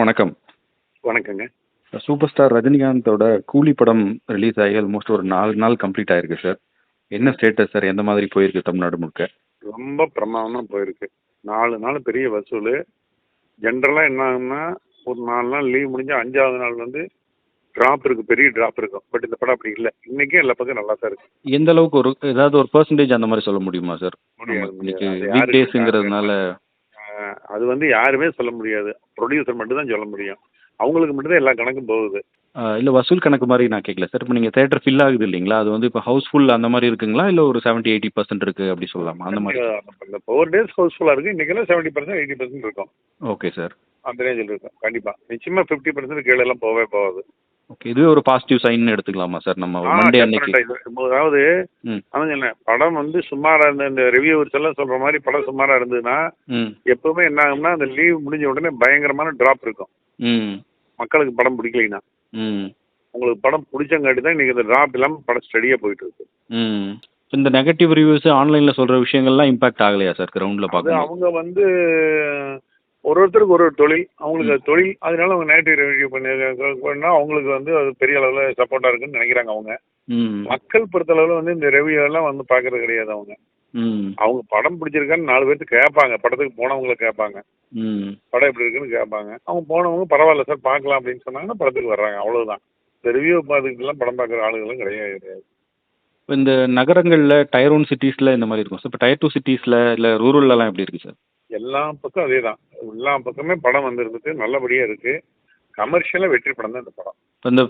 வணக்கம். வணக்கங்க. Super star ரஜினிகாந்தோட கூலி படம் ரிலீஸ் ஆகி ஆல்மோஸ்ட் ஒரு நாலு நாள் கம்ப்ளீட் ஆயிருக்கு சார் என்ன ஸ்டேட்டஸ் சார் எந்த மாதிரி போயிருக்கு தமிழ்நாடு முழுக்க? ரொம்ப பிரமாதமாக போயிருக்கு. நாலு நாள் பெரிய வசூல். ஜென்ரலாக என்ன ஆகும்னா ஒரு நாலு நாள் லீவ் முடிஞ்சு அஞ்சாவது நாள் வந்து ட்ராப் இருக்கு பெரிய ட்ராப் இருக்கும். பட் இந்த படம் அப்படி இல்லை. இன்னைக்கே எல்லா பக்கம் நல்லா தான் இருக்கு. எந்த அளவுக்கு ஒரு ஏதாவது ஒரு பர்சன்டேஜ் அந்த மாதிரி சொல்ல முடியுமா சார் இன்னைக்கு வீக் டேஸுங்கிறதுனால அது வந்து யாருமே சொல்ல முடியாது. ப்ரொடியூசர் மட்டும் தான் சொல்ல முடியும். அவங்களுக்கு மட்டும்தான் எல்லா கணக்கும் போகுது. இல்லை வசூல் கணக்கு மாதிரி நான் கேட்கல சார் இப்போ நீங்கள் தேட்டர் ஃபில் ஆகுது இல்லைங்களா? அது வந்து இப்போ ஹவுஸ்ஃபுல் அந்த மாதிரி இருக்குங்களா? இல்லை ஒரு செவன்ட்டி எயிட்டி பர்சன்ட் இருக்கு அப்படி சொல்லலாமா? அந்த மாதிரி. இந்த ஃபோர் டேஸ் ஹவுஸ்ஃபுல்லாக இருக்கு. இன்னைக்கெல்லாம் செவன்ட்டி பர்சன்ட் எயிட்டி பர்சன்ட் இருக்கும். ஓகே சார் அந்த ரேஞ்சில் இருக்கும். கண்டிப்பாக நிச்சயமாக ஃபிஃப்டி பர்சன்ட் கீழே எல்லாம் போகவே போகாது. ஓகே இதுவே ஒரு பாசிட்டிவ் சைன் எடுத்துக்கலாமா சார் நம்ம மண்டே. அன்னைக்கு. அதாவது சொன்னேன் படம் வந்து சுமாரா இருந்த இந்த ரிவ்யூவர்ஸ் எல்லாம் சொல்ற மாதிரி படம் சுமாரா இருந்ததுன்னா எப்பவுமே என்ன ஆகும்னா அந்த லீவ் முடிஞ்ச உடனே பயங்கரமான டிராப் இருக்கும். மக்களுக்கு படம் பிடிக்கலைன்னா. உங்களுக்கு படம் பிடிச்சங்காட்டி தான் இன்னைக்கு இந்த டிராப் இல்லாம படம் ஸ்டடியா போயிட்டு இருக்கு. இந்த நெகட்டிவ் ரிவ்யூஸ் ஆன்லைனில் சொல்கிற விஷயங்கள்லாம் இம்பாக்ட் ஆகலையா சார் கிரவுண்டில் பார்க்கும்போது? அவங்க வந்து ஒரு ஒருத்தருக்கு ஒரு ஒரு தொழில் அவங்களுக்கு அது தொழில் அதனால அவங்க நெகட்டிவ் ரிவ்யூ பண்ணி அவங்களுக்கு வந்து அது பெரிய அளவுல சப்போர்ட்டா இருக்குன்னு நினைக்கிறாங்க அவங்க. மக்கள் பொறுத்தளவுல வந்து இந்த ரிவ்யூ எல்லாம் வந்து பாக்குறது கிடையாது அவங்க. அவங்க படம் பிடிச்சிருக்கான்னு நாலு பேர்த்து கேட்பாங்க. படத்துக்கு போனவங்கள கேட்பாங்க. படம் எப்படி இருக்குன்னு கேட்பாங்க. அவங்க போனவங்க பரவாயில்ல சார் பார்க்கலாம் அப்படின்னு சொன்னாங்கன்னா படத்துக்கு வர்றாங்க. அவ்வளவுதான். இந்த ரிவ்யூ பார்த்துக்கிட்டுலாம் படம் பார்க்குற ஆளுகளும் கிடையாது கிடையாது. இப்போ இந்த நகரங்களில் டயர் ஒன் சிட்டிஸில் இந்த மாதிரி இருக்கும். சார் இப்போ டயர் டூ சிட்டிஸில் இல்லை ரூரல்லலாம் எப்படி இருக்குது சார் எல்லா பக்கம் அதே தான் எல்லா பக்கமே படம் வந்திருக்கு நல்லபடியா இருக்கு. கமர்ஷியலாக வெற்றி படம் தான் இந்த படம். இப்போ இந்த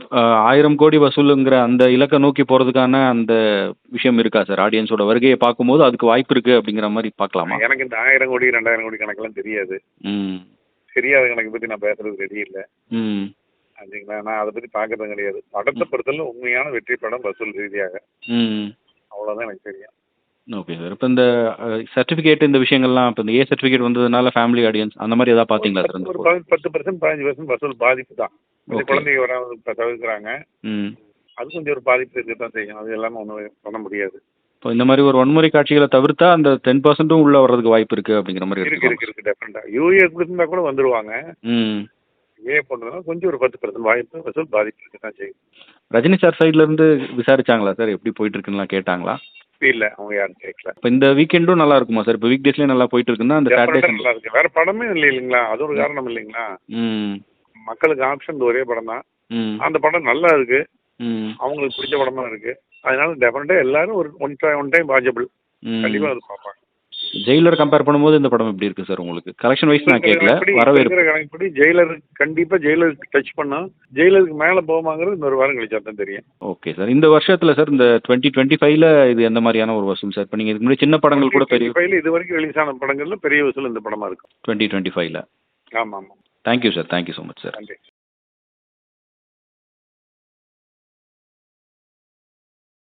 ஆயிரம் கோடி வசூலுங்கிற அந்த இலக்கை நோக்கி போகிறதுக்கான அந்த விஷயம் இருக்கா சார்? ஆடியன்ஸோட வருகையை பார்க்கும்போது அதுக்கு வாய்ப்பு இருக்குது அப்படிங்கிற மாதிரி பார்க்கலாமா? எனக்கு இந்த ஆயிரம் கோடி ரெண்டாயிரம் கோடி கணக்கெல்லாம் தெரியாது. தெரியாத கணக்கு பற்றி நான் பேசுறது ரெடி இல்லை ம். சரிங்களா நான் அதை பற்றி பார்க்கறது கிடையாது. படத்தை பொறுத்தவரை உண்மையான வெற்றி படம் வசூல் ரீதியாக. அவ்வளோதான் எனக்கு தெரியும். ஓகே சார் இப்போ இந்த சர்டிஃபிகேட் இந்த விஷயங்கள்லாம் இப்போ இந்த ஏ சர்டிஃபிகேட் வந்ததுனால ஃபேமிலி ஆடியன்ஸ் அந்த மாதிரி ஏதாவது பார்த்தீங்களா சார் இந்த ஒரு போது? பத்து- பர்சன்ட் பதினஞ்சு பர்சன்ட் வசூல் பாதிப்பு தான் இந்த Okay. குழந்தைங்க வராமல் இப்ப தவிர்க்கிறாங்க. ம். அது கொஞ்சம் ஒரு பாதிப்பு இருக்க தான் செய்யும். அது எல்லாமே ஒன்றும் பண்ண முடியாது. இப்போ இந்த மாதிரி ஒரு வன்முறை காட்சிகளை தவிர்த்தா அந்த டென் பர்சன்ட்டும் உள்ள வர்றதுக்கு வாய்ப்பு இருக்கு அப்படிங்கிற மாதிரி இருக்கு எடுத்துக்கலாம் இருக்கு இருக்கு டெஃபரெண்டா யூஏ கொடுத்துருந்தா கூட வந்துருவாங்க. ம். ஏ போனதுனால கொஞ்சம் ஒரு பத்து பர்சன்ட் வாய்ப்பு வசூல் பாதிப்பு இருக்க தான் செய்யும். ரஜினி சார் சைடுல இருந்து விசாரிச்சாங்களா சார் எப்படி போயிட்டு இருக்குன்னு கேட்டாங்களா? இல்ல அவங்க யாரும் கேட்கல இப்போ இந்த வீக்கெண்டும் நல்லா இருக்குமா சார் இப்போ வீக் டேஸ்லயே நல்லா போயிட்டு இருக்குன்னா அந்த சாட்டர்டே நல்லா இருக்கு. வேற படமே இல்லை இல்லைங்களா? அது ஒரு காரணம் இல்லைங்களா? மக்களுக்கு ஆப்ஷன் ஒரே படம் தான். அந்த படம் நல்லா இருக்கு. அவங்களுக்கு பிடிச்ச படமா இருக்கு. அதனால டெஃபினட்டா எல்லாரும் ஒரு one time one time watchable கண்டிப்பா அது பார்ப்பாங்க. ஜெயிலர் கம்பேர் பண்ணும்போது இந்த படம் எப்படி இருக்கு சார் உங்களுக்கு? கலெக்ஷன் வைஸ் நான் கேட்கல. வரவேற்பு. கணக்குப்படி ஜெயிலர் கண்டிப்பா ஜெயிலருக்கு டச் பண்ணா ஜெயிலருக்கு மேல போகுமாங்கிறது இன்னொரு வாரம் கழிச்சா தான் தெரியும். ஓகே சார் இந்த வருஷத்துல சார் இந்த டுவெண்ட்டி டுவெண்ட்டி ஃபைவ்ல இது எந்த மாதிரியான ஒரு வசூல் சார் இப்போ நீங்கள் இதுக்கு முன்னாடி சின்ன படங்கள் கூட பெரிய 25 ல இது வரைக்கும் ரிலீஸ் ஆன படங்கள்ல பெரிய வசூல் இந்த படமா இருக்கும். டுவெண்ட்டி டுவெண்ட்டி ஃபைவ்ல ஆமா ஆமா thank you sir thank you so much sir